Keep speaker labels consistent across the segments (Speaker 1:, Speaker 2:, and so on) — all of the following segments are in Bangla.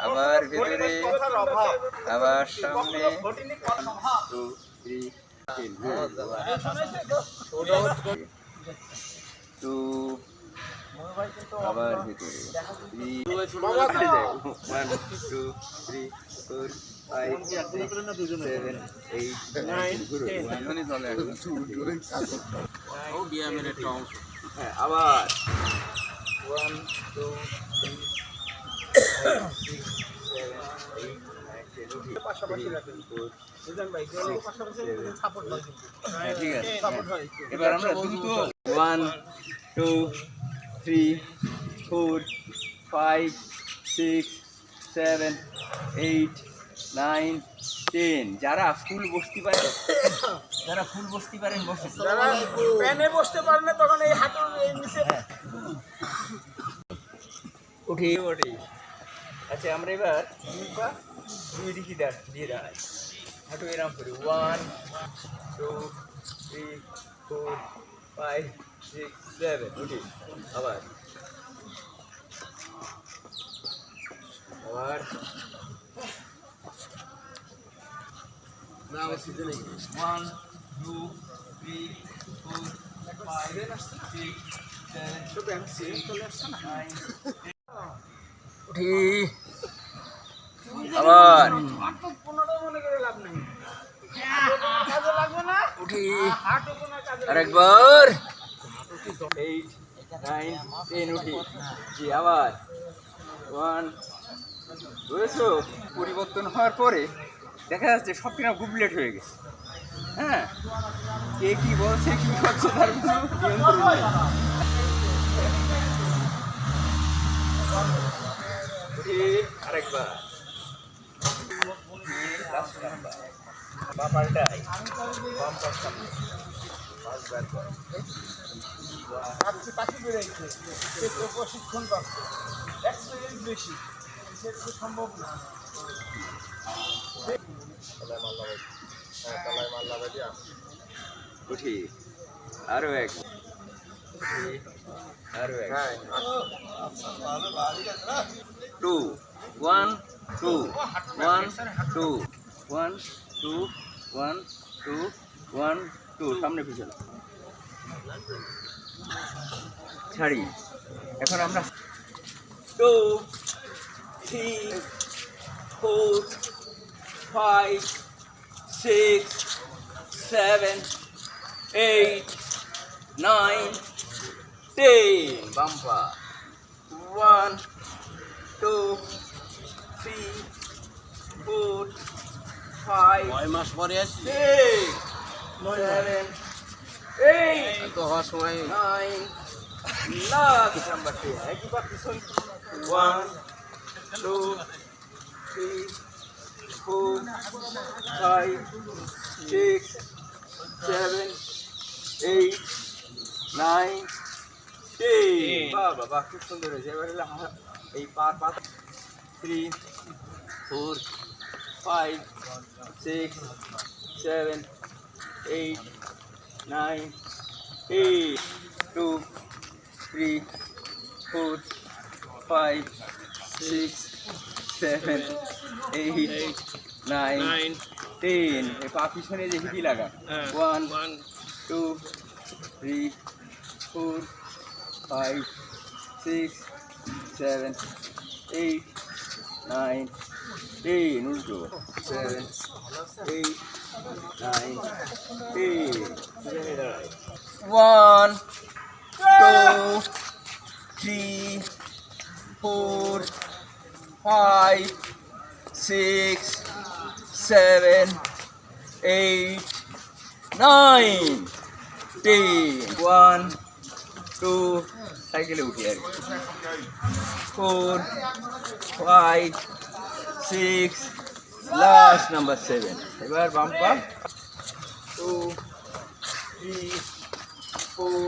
Speaker 1: আবার ভেতরে আবার সামনে টু আবার ভেতরে three one two three four five seven eight nine হ্যাঁ আবার ওয়ান টু থ্রি এবার আমরা one two three four five six seven eight nine ten যারা ফুল বসতে পারে যারা ফুল বসতে পারেন বসে।
Speaker 2: যারা প্যানে বসতে পারে না তখন এই হাঁটুর এই নিচে
Speaker 1: উঠি উঠি। আচ্ছা আমরা এবার দুই দিকে দিয়ে দাঁড়াই। হাঁটু এরম করি। One two three four five six seven উঠি। আবার। আবার। One two three four five six seven nine উঠি আবার। উঠি আরেকবার। এইট নাইন উঠি জি আবার ওয়ান পরিবর্তন হওয়ার পরে দেখা যাচ্ছে সব কিনা গুবলেট হয়ে গেছে। হ্যাঁ? কে কি বলছে, কি করছে, তার কোনো উঠি আরেকবার উঠি, last number। বা পাল্টাই বাম পাশ সামনে পাঁচবার করে
Speaker 2: পাখি পাখি বেড়েছে সে তো প্রশিক্ষণ পাচ্ছে এক্সপিরিয়েন্স বেশি সে তো সম্ভব না
Speaker 1: উঠি। আরও এক। Two one two one two one two one two one two সামনে পিছনে ছাড়ি। এখন আমরা two three four five six seven, eight, nine, ten. Bumper. One, two, three, four, five,
Speaker 3: ছয় মাস পরে আসি
Speaker 1: six, seven, eight,
Speaker 3: তো হওয়ার সময়
Speaker 1: nine, last number ten. একই পাচ্ছি One, two, three, four, five, six, seven, eight, nine, ten. বাহ বাবা খুব সুন্দর হয়েছে এবার হলো হা- এই পার পা three four five six seven eight nine eight two three four five six seven eight nine
Speaker 3: nine
Speaker 1: ten এই পা পিছনে যে হিপি লাগা
Speaker 3: হ্যাঁ।
Speaker 1: One
Speaker 3: one
Speaker 1: two three four 5, 6, Seven, eight, nine, ten. One, two, three, four, five, six, seven, eight, nine, ten. One, two, সাইকেলে উঠি আর কি। four, five, six, last number seven এবার বাম্পা two three four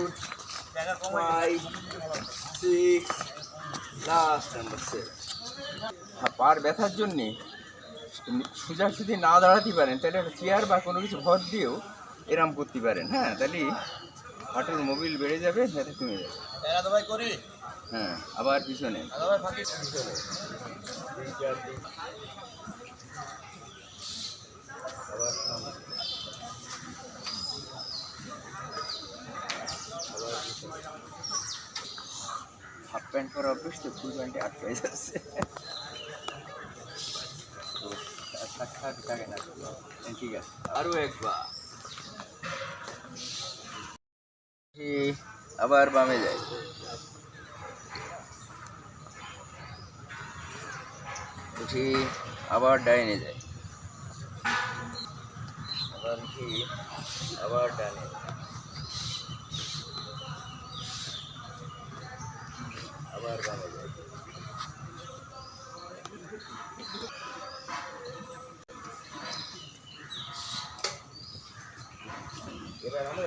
Speaker 1: five six last number seven পার ব্যথার জন্যে সোজা যদি না দাঁড়াতে পারেন তাহলে চেয়ার বা কোনো কিছু ভর দিয়েও এরাম করতে পারেন হ্যাঁ তাহলে হাঁটুর মোবিল বেড়ে যাবে যাতে কমে যাবে হ্যাঁ আবার পিছনে। হাফ প্যান্ট পরা অভ্যেস তো ফুল প্যান্টে আটকে যাচ্ছে। না। ঠিক আছে। আরও একবার। আবার বামে যাই উঠি আবার ডাইনে যাই আবার উঠি আবার ডানে আবার বামে যাই এবার আমরা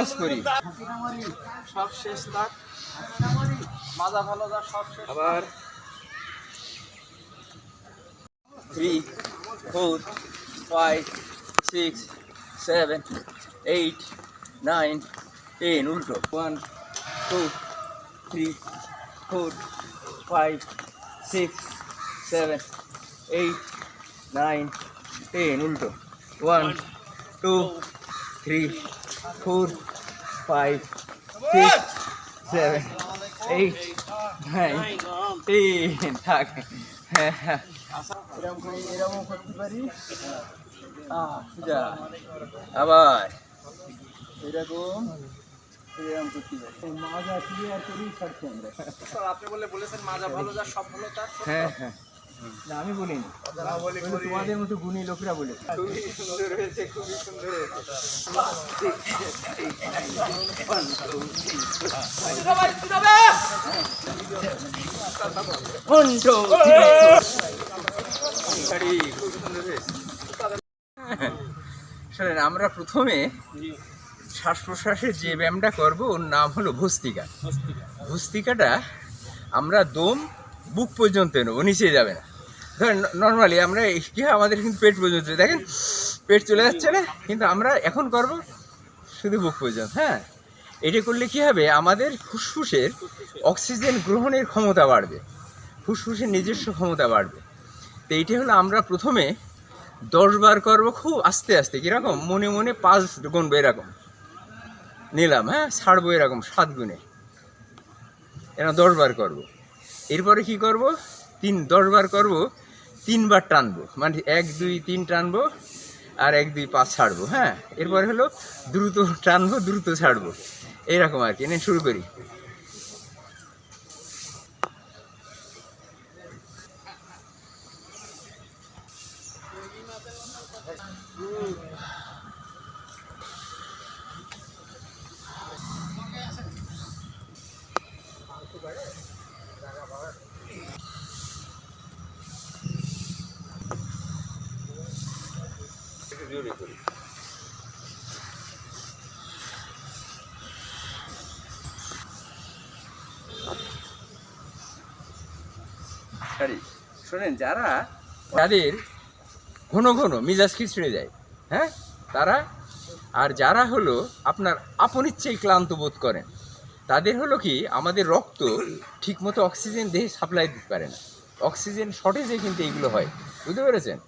Speaker 1: ক্রস করি।
Speaker 2: সব শেষ তাক। মাজা ভালো যা সব শেষ।
Speaker 1: আবার three four five six seven eight nine ten উল্টো। One two three four five six seven eight nine ten উল্টো। One two three four five six seven eight nine তিন থাক। আবার এরকম এরকম করতে পারি
Speaker 2: মাজা ক্লিয়ার করেই ছাড়ছি আমরা আপনি বলে বলেছেন মাজা ভালো যা সব ভালো তার
Speaker 1: হ্যাঁ হ্যাঁ। না আমি বলিনি।
Speaker 2: না বলে
Speaker 1: ওগুলো তোমাদের মতো গুণী লোকরা বলে। শোনেন আমরা প্রথমে শ্বাস প্রশ্বাসের যে ব্যায়ামটা করব ওর নাম হলো ভস্তিকা। ভস্তিকাটা আমরা দম বুক পর্যন্ত নেব নিচে যাবে না। নর্মালি আমরা কি আমাদের কিন্তু পেট পর্যন্ত দেখেন? পেট চলে যাচ্ছে না, কিন্তু আমরা এখন করব শুধু বুক পর্যন্ত হ্যাঁ? এটা করলে কি হবে? আমাদের ফুসফুসের অক্সিজেন গ্রহণের ক্ষমতা বাড়বে, ফুসফুসের নিজস্ব ক্ষমতা বাড়বে। তো এইটা হলো আমরা প্রথমে দশ বার করব খুব আস্তে আস্তে, কীরকম? মনে মনে পাঁচ গুনবো এরকম। নিলাম হ্যাঁ? ছাড়বো এরকম, সাত গুণে। এরকম দশ বার করব। এরপরে কি করব? তিন, দশ বার করব তিনবার টানবো। মানে এক, দুই, তিন টানবো আর এক, দুই, পাঁচ ছাড়বো হ্যাঁ? এরপরে হলো দ্রুত টানবো, দ্রুত ছাড়বো। এরকম আর কি। শুরু করি। জোরে সরি শোনেন, যারা তাদের ঘন ঘন মিজাজ খিচড়ে যায় হ্যাঁ? তারা, আর যারা হলো আপনার আপন ইচ্ছেই ক্লান্ত বোধ করেন, তাদের হলো কি, আমাদের রক্ত ঠিকমতো অক্সিজেন দেহে সাপ্লাই দিতে পারে না। অক্সিজেন শর্টেজে কিন্তু এইগুলো হয়, বুঝতে পেরেছেন?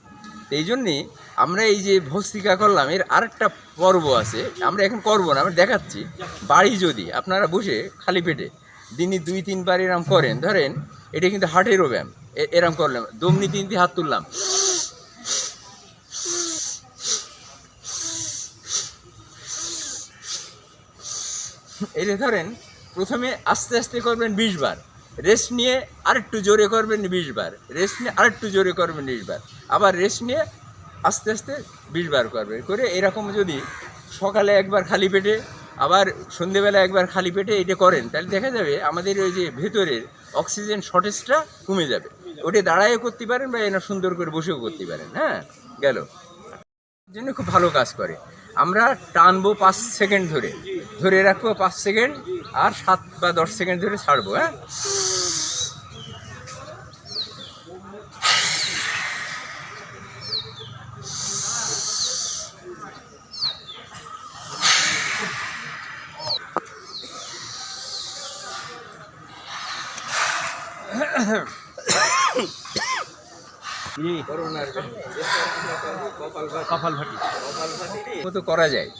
Speaker 1: এই জন্যে আমরা এই যে ভস্তিকা করলাম, এর আরেকটা পর্ব আছে, আমরা এখন করব না, আমরা দেখাচ্ছি। বাড়ি যদি আপনারা বসে খালি পেটে দিনে দুই, তিনবার এরম করেন, ধরেন এটা কিন্তু হার্টেরও ব্যায়াম এরম করলাম, দমনি তিন দিয়ে হাত তুললাম। এটা ধরেন, প্রথমে আস্তে আস্তে করবেন বিশ বার, রেস্ট নিয়ে আরেকটু জোরে করবেন বিশ বার, রেস্ট নিয়ে আরেকটু জোরে করবেন বিশ বার। আবার রেস্ট নিয়ে আস্তে আস্তে বিশ বার করবেন করে এরকম যদি সকালে একবার খালি পেটে, আবার সন্ধেবেলা একবার খালি পেটে এটা করেন, তাহলে দেখা যাবে আমাদের ওই যে ভেতরের অক্সিজেন শর্টেজটা কমে যাবে। ওটা দাঁড়ায়ও করতে পারেন বা এনা সুন্দর করে বসেও করতে পারেন হ্যাঁ? গেল। জন্য খুব ভালো কাজ করে। আমরা টানবো পাঁচ সেকেন্ড ধরে। ধরে রাখব পাঁচ সেকেন্ড আর সাত বা দশ সেকেন্ড ধরে ছাড়বো হ্যাঁ?
Speaker 2: ভাটি
Speaker 1: মতো করা যায়?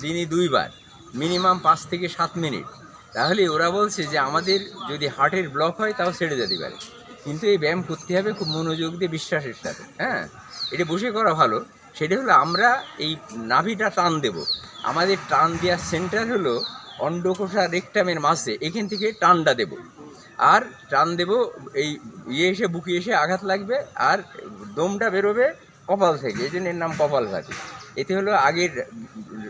Speaker 1: দিনে দুইবার। মিনিমাম পাঁচ থেকে সাত মিনিট। তাহলে ওরা বলছে যে আমাদের যদি হার্টের ব্লক হয়, তাও ছেড়ে যেতে পারে। কিন্তু এই ব্যায়াম করতে হবে খুব মনোযোগ দিয়ে, বিশ্বাসের সাথে। হ্যাঁ? এটা বসে করা ভালো। সেটা হলো আমরা এই নাভিটা টান দেব। আমাদের টান দেওয়ার সেন্টার হলো অন্ডকোষা রেকটামের মাঝে। এখান থেকে টানটা দেব। আর টান দেব, এই ইয়ে এসে, বুকি এসে আঘাত লাগবে, আর দমটা বেরোবে কপাল থেকে, এই এর নাম কপাল ভাতি। এতে হলো আগের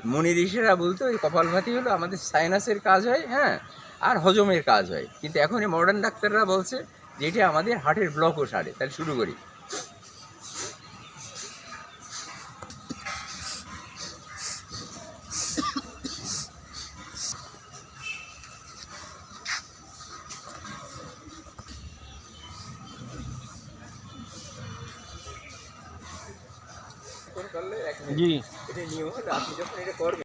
Speaker 1: মনি ঋষিরা বলতো, এই কপাল ভাতি হলো আমাদের সাইনাসের কাজ হয় হ্যাঁ আর হজমের কাজ হয়। কিন্তু এখন এই মডার্ন ডাক্তাররা বলছে যে আমাদের হার্টের ব্লকও সারে, তাহলে শুরু করি।
Speaker 2: জি।
Speaker 1: এটা নিয়ম হলো আপনি যখন এটা করবেন